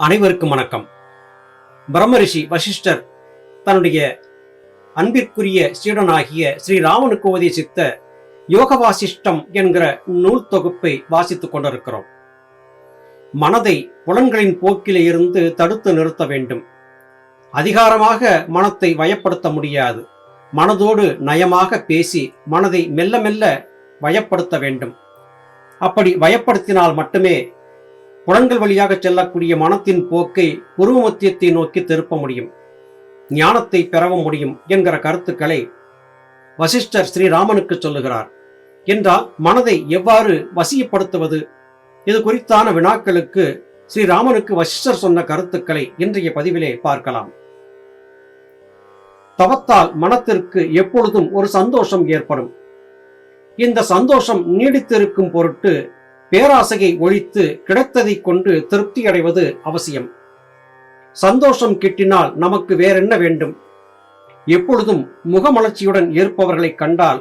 அனைவருக்கும் வணக்கம். பிரம்மரிஷி வசிஷ்டர் தன்னுடைய அன்பிற்குரிய சீடனாகிய ஸ்ரீராமனுக்கு உபதேசித்த யோக வாசிஷ்டம் என்கிற நூல் தொகுப்பை வாசித்துக் கொண்டிருக்கிறோம். மனதை புலன்களின் போக்கிலே இருந்து தடுத்து நிறுத்த வேண்டும். அதிகாரமாக மனத்தை வயப்படுத்த முடியாது. மனதோடு நயமாக பேசி மனதை மெல்ல மெல்ல வயப்படுத்த வேண்டும். அப்படி வயப்படுத்தினால் மட்டுமே புலன்கள் வழியாக செல்லக்கூடிய மனத்தின் போக்கை உருவமத்தியத்தை நோக்கி திருப்ப முடியும். ஞானத்தை பெறவும் முடியும் என்கிற கருத்துக்களை வசிஷ்டர் ஸ்ரீராமனுக்கு சொல்லுகிறார். என்றால் மனதை எவ்வாறு வசியப்படுத்துவது? இது குறித்தான வினாக்களுக்கு ஸ்ரீராமனுக்கு வசிஷ்டர் சொன்ன கருத்துக்களை இன்றைய பதிவிலே பார்க்கலாம். தவத்தால் மனத்திற்கு எப்பொழுதும் ஒரு சந்தோஷம் ஏற்படும். இந்த சந்தோஷம் நீடித்திருக்கும் பொருட்டு பேராசையை ஒழித்து கிடைத்ததை கொண்டு திருப்தி அடைவது அவசியம். சந்தோஷம் கிட்டினால் நமக்கு வேறென்ன வேண்டும்? எப்பொழுதும் முகமலர்ச்சியுடன் இருப்பவர்களை கண்டால்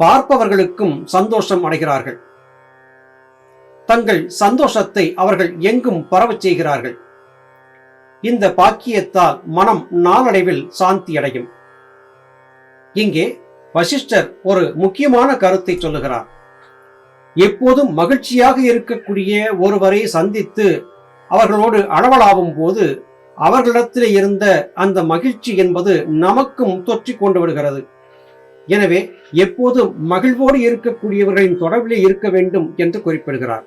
பார்ப்பவர்களுக்கும் சந்தோஷம் அடைகிறார்கள். தங்கள் சந்தோஷத்தை அவர்கள் எங்கும் பரவச் செய்கிறார்கள். இந்த பாக்கியத்தால் மனம் நாளடைவில் சாந்தி அடையும். இங்கே வசிஷ்டர் ஒரு முக்கியமான கருத்தை சொல்லுகிறார். எப்போதும் மகிழ்ச்சியாக இருக்கக்கூடிய ஒருவரை சந்தித்து அவர்களோடு அளவலாவும் போது அவர்களிடத்தில் இருந்த அந்த மகிழ்ச்சி என்பது நமக்கும் தொற்றிக் கொண்டு விடுகிறது. எனவே எப்போதும் மகிழ்வோடு இருக்கக்கூடியவர்களின் தொடர்பிலே இருக்க வேண்டும் என்று குறிப்பிடுகிறார்.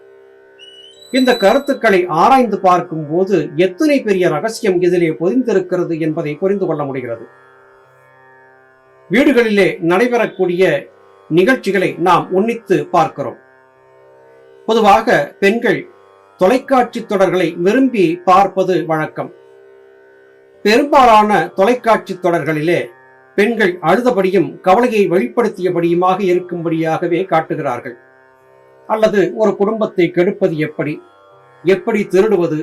இந்த கருத்துக்களை ஆராய்ந்து பார்க்கும் போது எத்தனை பெரிய ரகசியம் இதிலே பொதிந்திருக்கிறது என்பதை புரிந்து கொள்ள முடிகிறது. வீடுகளிலே நடைபெறக்கூடிய நிகழ்ச்சிகளை நாம் உன்னித்து பார்க்கிறோம். பொதுவாக பெண்கள் தொலைக்காட்சி தொடர்களை விரும்பி பார்ப்பது வழக்கம். பெரும்பாலான தொலைக்காட்சி தொடர்களிலே பெண்கள் அழுதபடியும் கவலையை வெளிப்படுத்தியபடியுமாக இருக்கும்படியாகவே காட்டுகிறார்கள். அல்லது ஒரு குடும்பத்தை கெடுப்பது எப்படி? எப்படி திருடுவது?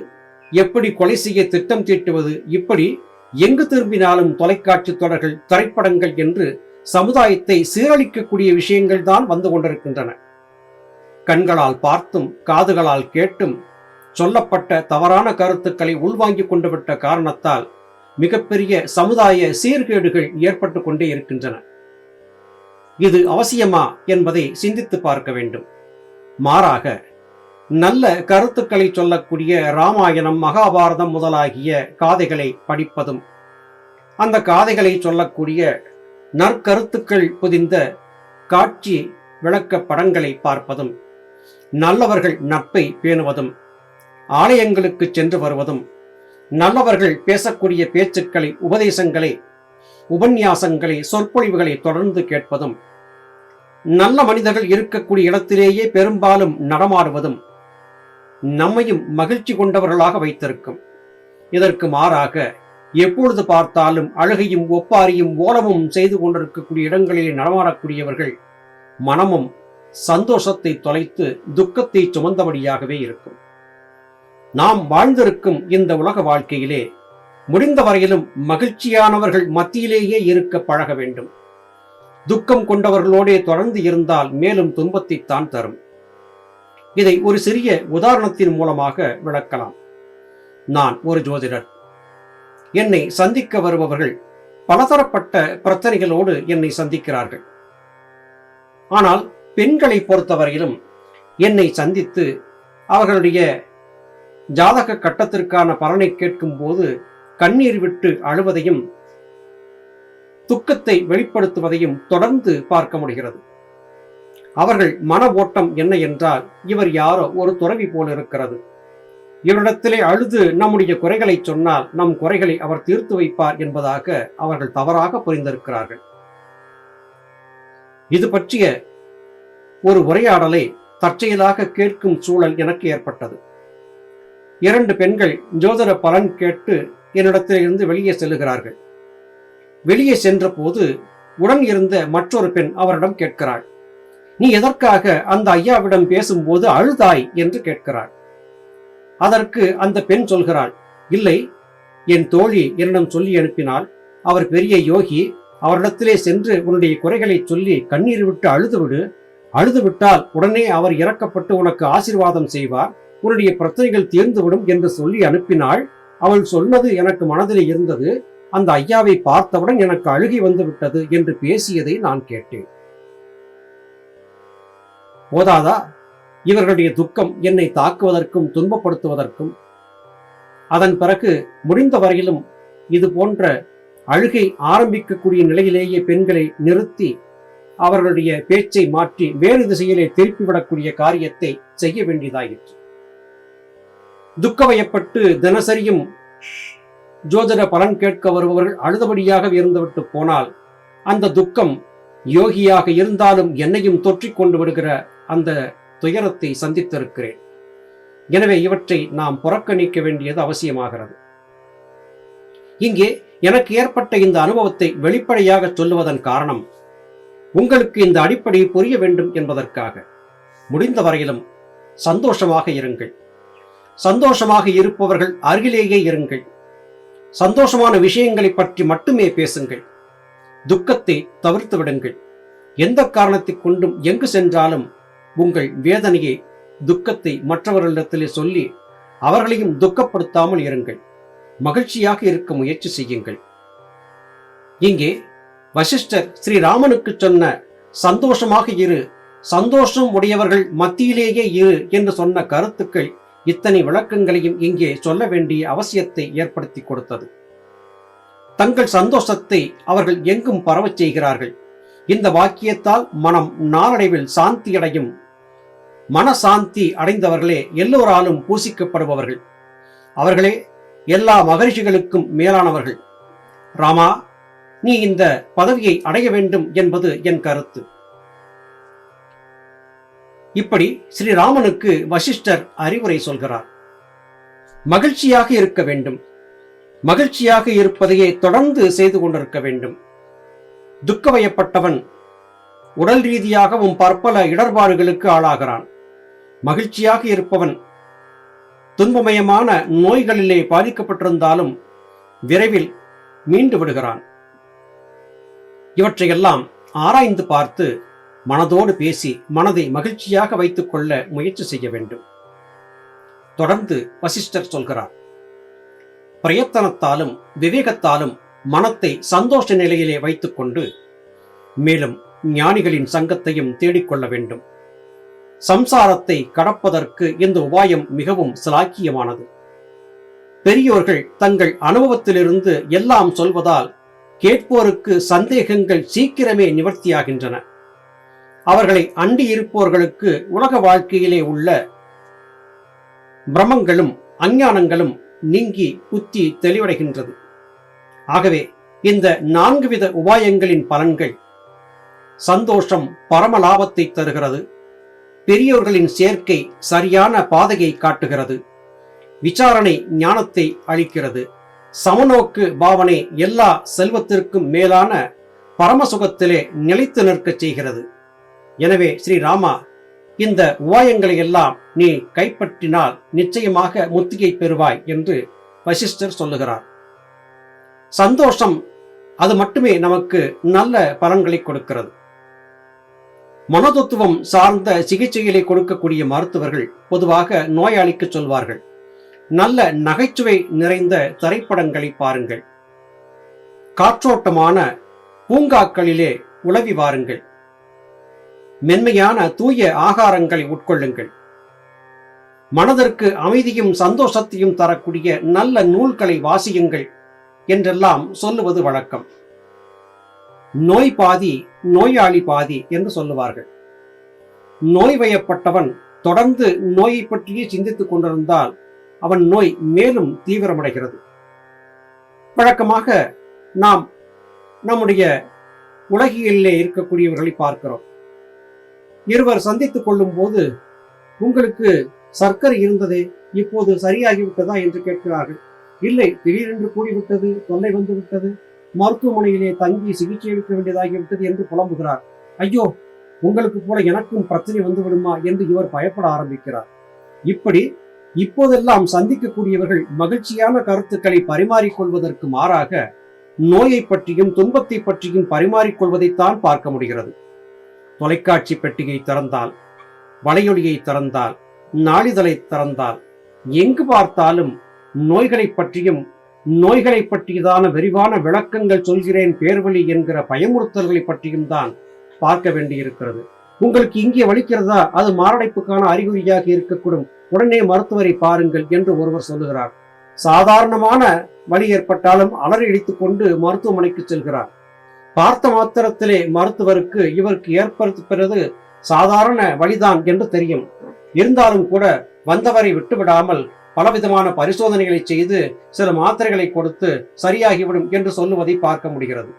எப்படி கொலை செய்ய திட்டம் தீட்டுவது? இப்படி எங்கு திரும்பினாலும் தொலைக்காட்சி தொடர்கள் திரைப்படங்கள் என்று சமுதாயத்தை சீரழிக்கக்கூடிய விஷயங்கள் தான் வந்து கொண்டிருக்கின்றன. கண்களால் பார்த்தும் காதுகளால் கேட்டும் சொல்லப்பட்ட தவறான கருத்துக்களை உள்வாங்கிக் கொண்டு விட்ட காரணத்தால் மிகப்பெரிய சமுதாய சீர்கேடுகள் ஏற்பட்டு கொண்டே இருக்கின்றன. இது அவசியமா என்பதை சிந்தித்து பார்க்க வேண்டும். மாறாக நல்ல கருத்துக்களை சொல்லக்கூடிய ராமாயணம் மகாபாரதம் முதலாகிய காதைகளை படிப்பதும் அந்த காதைகளை சொல்லக்கூடிய நற்கருத்துக்கள் புதிந்த காட்சி விளக்க படங்களை பார்ப்பதும் நல்லவர்கள் நட்பை பேணுவதும் ஆலயங்களுக்கு சென்று வருவதும் நல்லவர்கள் பேசக்கூடிய பேச்சுக்களை உபதேசங்களை உபன்யாசங்களை சொற்பொழிவுகளை தொடர்ந்து கேட்பதும் நல்ல மனிதர்கள் இருக்கக்கூடிய இடத்திலேயே பெரும்பாலும் நடமாடுவதும் நம்மையும் மகிழ்ச்சி கொண்டவர்களாக வைத்திருக்கும். இதற்கு மாறாக எப்பொழுது பார்த்தாலும் அழுகையும் ஒப்பாரியும் ஓலமும் செய்து கொண்டிருக்கக்கூடிய இடங்களில் நடமாடக்கூடியவர்கள் மனமும் சந்தோஷத்தை தொலைத்து துக்கத்தை சுமந்தபடியாகவே இருக்கும். நாம் வாழ்ந்திருக்கும் இந்த உலக வாழ்க்கையிலே முடிந்த வரையிலும் மகிழ்ச்சியானவர்கள் மத்தியிலேயே இருக்க பழக வேண்டும். துக்கம் கொண்டவர்களோடே தொடர்ந்து இருந்தால் மேலும் துன்பத்தைத்தான் தரும். இதை ஒரு சிறிய உதாரணத்தின் மூலமாக விளக்கலாம். நான் ஒரு ஜோதிடர். என்னை சந்திக்க வருபவர்கள் பலதரப்பட்ட பிரச்சனைகளோடு என்னை சந்திக்கிறார்கள். ஆனால் பெண்களை பொறுத்தவரையிலும் என்னை சந்தித்து அவர்களுடைய ஜாதக கட்டத்திற்கான பலனை கேட்கும் போது கண்ணீர் விட்டு அழுவதையும் துக்கத்தை வெளிப்படுத்துவதையும் தொடர்ந்து பார்க்க முடிகிறது. அவர்கள் மன ஓட்டம் என்ன என்றால் இவர் யாரோ ஒரு துறவி போல இருக்கிறது. இவரிடத்திலே அழுது நம்முடைய குறைகளை சொன்னால் நம் குறைகளை அவர் தீர்த்து வைப்பார் என்பதாக அவர்கள் தவறாக புரிந்திருக்கிறார்கள். இது பற்றிய ஒரு உரையாடலை தற்செயலாக கேட்கும் சூழல் எனக்கு ஏற்பட்டது. இரண்டு பெண்கள் ஜோதிட பலன் கேட்டு என்னிடத்திலிருந்து வெளியே செல்லுகிறார்கள். வெளியே சென்ற போது உடன் இருந்த மற்றொரு பெண் அவரிடம் கேட்கிறாள். நீ எதற்காக அந்த ஐயாவிடம் பேசும்போது அழுதாய்? என்று கேட்கிறாள். அதற்கு அந்த பெண் சொல்கிறாள் இல்லை என் தோழி என்னிடம் சொல்லி அனுப்பினால் அவர் பெரிய யோகி அவரிடத்திலே சென்று உன்னுடைய குறைகளை சொல்லி கண்ணீர் விட்டு அழுது அழுதுவிட்டால் உடனே அவர் இறக்கப்பட்டு உனக்கு ஆசிர்வாதம் செய்வார். உன்னுடைய பிரச்சனைகள் தீர்ந்துவிடும் என்று சொல்லி அனுப்பினாள். அவள் சொன்னது எனக்கு மனதில் இருந்தது. அந்த ஐயாவை பார்த்தவுடன் எனக்கு அழுகி வந்து விட்டது என்று பேசியதை நான் கேட்டேன். போதாதா? இவர்களுடைய துக்கம் என்னை தாக்குவதற்கும் துன்பப்படுத்துவதற்கும். அதன் பிறகு முடிந்த வரையிலும் இது போன்ற அழுகை ஆரம்பிக்கக்கூடிய நிலையிலேயே பெண்களை நிறுத்தி அவர்களுடைய பேச்சை மாற்றி வேறு திசையிலே திருப்பிவிடக்கூடிய காரியத்தை செய்ய வேண்டியதாயிற்று. துக்கவயப்பட்டு தினசரியும் ஜோதிட பலன் கேட்க வருபவர்கள் அழுதபடியாக இருந்துவிட்டு போனால் அந்த துக்கம் யோகியாக இருந்தாலும் என்னையும் தொற்றிக் கொண்டு விடுகிற அந்த துயரத்தை சந்தித்திருக்கிறேன். எனவே இவற்றை நாம் புறக்கணிக்க வேண்டியது அவசியமாகிறது. இங்கே எனக்கு ஏற்பட்ட இந்த அனுபவத்தை வெளிப்படையாக சொல்லுவதன் காரணம் உங்களுக்கு இந்த அடிப்படை புரிய வேண்டும் என்பதற்காக. முடிந்த வரையிலும் சந்தோஷமாக இருங்கள். சந்தோஷமாக இருப்பவர்கள் அருகிலேயே இருங்கள். சந்தோஷமான விஷயங்களை பற்றி மட்டுமே பேசுங்கள். துக்கத்தை தவிர்த்து விடுங்கள். எந்த காரணத்தை கொண்டும் எங்கு சென்றாலும் உங்கள் வேதனையை துக்கத்தை மற்றவர்களிடத்திலே சொல்லி அவர்களையும் துக்கப்படுத்தாமல் இருங்கள். மகிழ்ச்சியாக இருக்க முயற்சி செய்யுங்கள். இங்கே வசிஷ்டர் ஸ்ரீராமனுக்கு சொன்ன சந்தோஷமாக இரு. சந்தோஷம் உடையவர்கள் மத்தியிலேயே இரு என்று சொன்ன கருத்துக்கள் இத்தனை விளக்கங்களையும் இங்கே சொல்ல வேண்டிய அவசியத்தை ஏற்படுத்தி கொடுத்தது. தங்கள் சந்தோஷத்தை அவர்கள் எங்கும் பரவச் செய்கிறார்கள். இந்த வாக்கியத்தால் மனம் நாளடைவில் சாந்தி அடையும் மன மனசாந்தி அடைந்தவர்களே எல்லோராலும் பூசிக்கப்படுபவர்கள். அவர்களே எல்லா மகரிஷிகளுக்கும் மேலானவர்கள். ராமா நீ இந்த பதவியை அடைய வேண்டும் என்பது என் கருத்து. இப்படி ஸ்ரீராமனுக்கு வசிஷ்டர் அறிவுரை சொல்கிறார். மகிழ்ச்சியாக இருக்க வேண்டும். மகிழ்ச்சியாக இருப்பதையே தொடர்ந்து செய்து கொண்டிருக்க வேண்டும். துக்கவயப்பட்டவன் உடல் ரீதியாகவும் பற்பல இடர்பாடுகளுக்கு ஆளாகிறான். மகிழ்ச்சியாக இருப்பவன் துன்பமயமான நோய்களிலே பாதிக்கப்பட்டிருந்தாலும் விரைவில் மீண்டு விடுகிறான். இவற்றையெல்லாம் ஆராய்ந்து பார்த்து மனதோடு பேசி மனதை மகிழ்ச்சியாக வைத்துக் கொள்ள முயற்சி செய்ய வேண்டும். தொடர்ந்து வசிஷ்டர் சொல்கிறார் பிரயத்தனத்தாலும் விவேகத்தாலும் மனத்தை சந்தோஷ நிலையிலே வைத்துக்கொண்டு மேலும் ஞானிகளின் சங்கத்தையும் தேடிக்கொள்ள வேண்டும். சம்சாரத்தை கடப்பதற்கு இந்த உபாயம் மிகவும் சிலாக்கியமானது. பெரியோர்கள் தங்கள் அனுபவத்திலிருந்து எல்லாம் சொல்வதால் கேட்போருக்கு சந்தேகங்கள் சீக்கிரமே நிவர்த்தியாகின்றன. அவர்களை அண்டி இருப்போர்களுக்கு உலக வாழ்க்கையிலே உள்ள பிரமங்களும் அஞ்ஞானங்களும் நீங்கி புத்தி தெளிவடைகின்றது. ஆகவே இந்த நான்கு வித உபாயங்களின் பலன்கள் சந்தோஷம் பரம லாபத்தை தருகிறது. பெரியோர்களின் சேர்க்கை சரியான பாதையை காட்டுகிறது. விசாரணை ஞானத்தை அளிக்கிறது. சமநோக்கு பாவனை எல்லா செல்வத்திற்கும் மேலான பரமசுகத்திலே நிலைத்து நிற்கச் செய்கிறது. எனவே ஸ்ரீராமா இந்த உபாயங்களை எல்லாம் நீ கைப்பற்றினால் நிச்சயமாக முத்திகை பெறுவாய் என்று வசிஷ்டர் சொல்லுகிறார். சந்தோஷம் அது மட்டுமே நமக்கு நல்ல பலன்களை கொடுக்கிறது. மனதத்துவம் சார்ந்த சிகிச்சைகளை கொடுக்கக்கூடிய மருத்துவர்கள் பொதுவாக நோயாளிக்கு சொல்வார்கள். நல்ல நகைச்சுவை நிறைந்த திரைப்படங்களை பாருங்கள். காற்றோட்டமான பூங்காக்களிலே உளவி வாருங்கள். மென்மையான தூய ஆகாரங்களை உட்கொள்ளுங்கள். மனதிற்கு அமைதியும் சந்தோஷத்தையும் தரக்கூடிய நல்ல நூல்களை வாசியுங்கள் என்றெல்லாம் சொல்லுவது வழக்கம். நோய் பாதி நோயாளி பாதி என்று சொல்லுவார்கள். நோய் வயப்பட்டவன் தொடர்ந்து நோயை பற்றியே சிந்தித்துக் கொண்டிருந்தால் அவன் நோய் மேலும் தீவிரமடைகிறது. வழக்கமாக நாம் நம்முடைய உலகியலிலே இருக்கக்கூடியவர்களை பார்க்கிறோம். இருவர் சந்தித்துக் கொள்ளும் போது உங்களுக்கு சர்க்கரை இருந்ததே இப்போது சரியாகிவிட்டதா? என்று கேட்கிறார்கள். இல்லை திடீரென்று கூடிவிட்டது தொல்லை வந்து விட்டது மருத்துவமனையிலே தங்கி சிகிச்சை எடுக்க வேண்டியதாகிவிட்டது என்று புலம்புகிறார். ஐயோ உங்களுக்கு போல எனக்கும் பிரச்சனை வந்துவிடுமா? என்று இவர் பயப்பட ஆரம்பிக்கிறார். இப்படி இப்போதெல்லாம் சந்திக்கக்கூடியவர்கள் மகிழ்ச்சியான கருத்துக்களை பரிமாறிக்கொள்வதற்கு மாறாக நோயை பற்றியும் துன்பத்தை பற்றியும் பரிமாறிக்கொள்வதைத்தான் பார்க்க முடிகிறது. தொலைக்காட்சி பெட்டியை திறந்தால் வலையொலியை திறந்தால் நாளிதழை திறந்தால் எங்கு பார்த்தாலும் நோய்களை பற்றியும் நோய்களை பற்றியதான விரிவான விளக்கங்கள் சொல்கிறேன் பேர்வழி என்கிற பயமுறுத்தல்களை பற்றியும் தான் பார்க்க வேண்டியிருக்கிறது. உங்களுக்கு இங்கே வலிக்கிறதா? அது மாரடைப்புக்கான அறிகுறியாக இருக்கக்கூடும். உடனே மருத்துவரை பாருங்கள் என்று ஒருவர் சொல்லுகிறார். சாதாரணமான வலி ஏற்பட்டாலும் அலறி இடித்துக் கொண்டு மருத்துவமனைக்கு செல்கிறார். பார்த்த மாத்திரத்திலே மருத்துவருக்கு இவருக்கு ஏற்படுத்துகிறது சாதாரண வழிதான் என்று தெரியும். இருந்தாலும் கூட வந்தவரை விட்டுவிடாமல் பலவிதமான பரிசோதனைகளை செய்து சில மாத்திரைகளை கொடுத்து சரியாகிவிடும் என்று சொல்லுவதை பார்க்க முடிகிறது.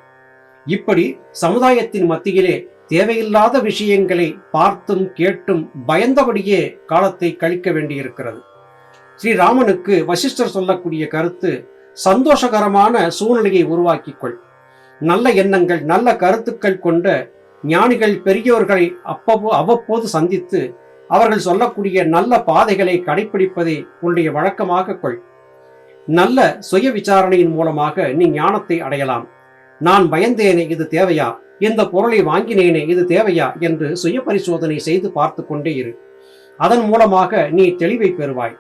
இப்படி சமுதாயத்தின் மத்தியிலே தேவையில்லாத விஷயங்களை பார்த்தும் கேட்டும் பயந்தபடியே காலத்தை கழிக்க வேண்டியிருக்கிறது. ஸ்ரீராமனுக்கு வசிஷ்டர் சொல்லக்கூடிய கருத்து சந்தோஷகரமான சூழ்நிலையை உருவாக்கிக்கொள். நல்ல எண்ணங்கள் நல்ல கருத்துக்கள் கொண்ட ஞானிகள் பெரியோர்களை அப்பப்போ அவ்வப்போது சந்தித்து அவர்கள் சொல்லக்கூடிய நல்ல பாதைகளை கடைபிடிப்பதை உன்னுடைய வழக்கமாக கொள். நல்ல சுய விசாரணையின் மூலமாக நீ ஞானத்தை அடையலாம். நான் பயந்தேனே இது தேவையா? இந்த பொருளை வாங்கினேனே இது தேவையா? என்று சுய பரிசோதனை செய்து பார்த்து கொண்டே இரு. அதன் மூலமாக நீ தெளிவை பெறுவாய்.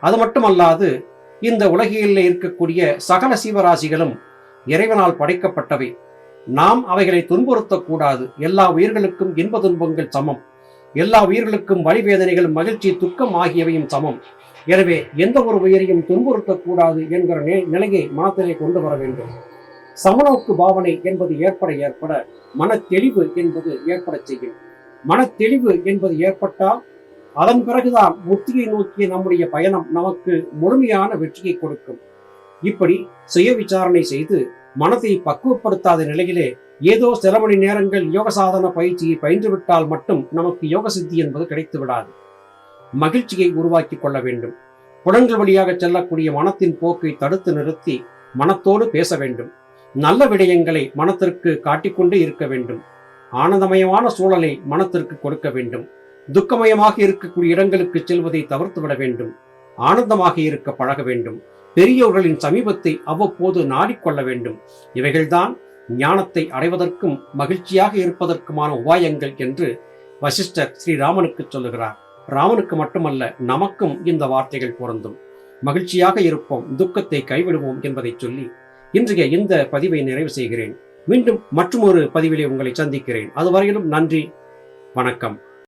அது மட்டுமல்லாது இந்த உலகிலே இருக்கக்கூடிய சகல சீவராசிகளும் இறைவனால் படைக்கப்பட்டவை. நாம் அவைகளை துன்புறுத்தக்கூடாது. எல்லா உயிர்களுக்கும் இன்ப துன்பங்கள் சமம். எல்லா உயிர்களுக்கும் வழிவேதனைகள் மகிழ்ச்சி துக்கம் ஆகியவையும் சமம். எனவே எந்த ஒரு உயிரையும் துன்புறுத்தக்கூடாது என்கிற நிலையை மனத்திலே கொண்டு வர வேண்டும். சமநோக்கு பாவனை என்பது ஏற்பட ஏற்பட மனத்தெளிவு என்பது ஏற்பட செய்யும். மனத்தெளிவு என்பது ஏற்பட்டால் அதன் பிறகுதான் முத்தியை நோக்கிய நம்முடைய பயணம் நமக்கு முழுமையான வெற்றியை கொடுக்கும். இப்படி சுய விசாரணை செய்து மனதை பக்குவப்படுத்தாத நிலையிலே ஏதோ சில மணி நேரங்கள் யோக சாதன பயிற்சியை பயின்றுவிட்டால் மட்டும் நமக்கு யோக சித்தி என்பது கிடைத்து விடாது மகிழ்ச்சியை உருவாக்கி கொள்ள வேண்டும். புலன்கள் வழியாக செல்லக்கூடிய மனத்தின் போக்கை தடுத்து நிறுத்தி மனத்தோடு பேச வேண்டும். நல்ல விடயங்களை மனத்திற்கு காட்டிக்கொண்டே இருக்க வேண்டும். ஆனந்தமயமான சூழலை மனத்திற்கு கொடுக்க வேண்டும். துக்கமயமாக இருக்கக்கூடிய இடங்களுக்கு செல்வதை தவிர்த்து விட வேண்டும். ஆனந்தமாக இருக்க பழக வேண்டும். பெரியோர்களின் சமீபத்தை அவ்வப்போது நாடிக்கொள்ள வேண்டும். இவைகள்தான் ஞானத்தை அடைவதற்கும் மகிழ்ச்சியாக இருப்பதற்குமான உபாயங்கள் என்று வசிஷ்டர் ஸ்ரீராமனுக்கு சொல்லுகிறார். ராமனுக்கு மட்டுமல்ல நமக்கும் இந்த வார்த்தைகள் பொருந்தும். மகிழ்ச்சியாக இருப்போம் துக்கத்தை கைவிடுவோம் என்பதை சொல்லி இன்றைய இந்த பதிவை நிறைவு செய்கிறேன். மீண்டும் மற்றொரு பதிவிலே உங்களை சந்திக்கிறேன். அதுவரையிலும் நன்றி வணக்கம்.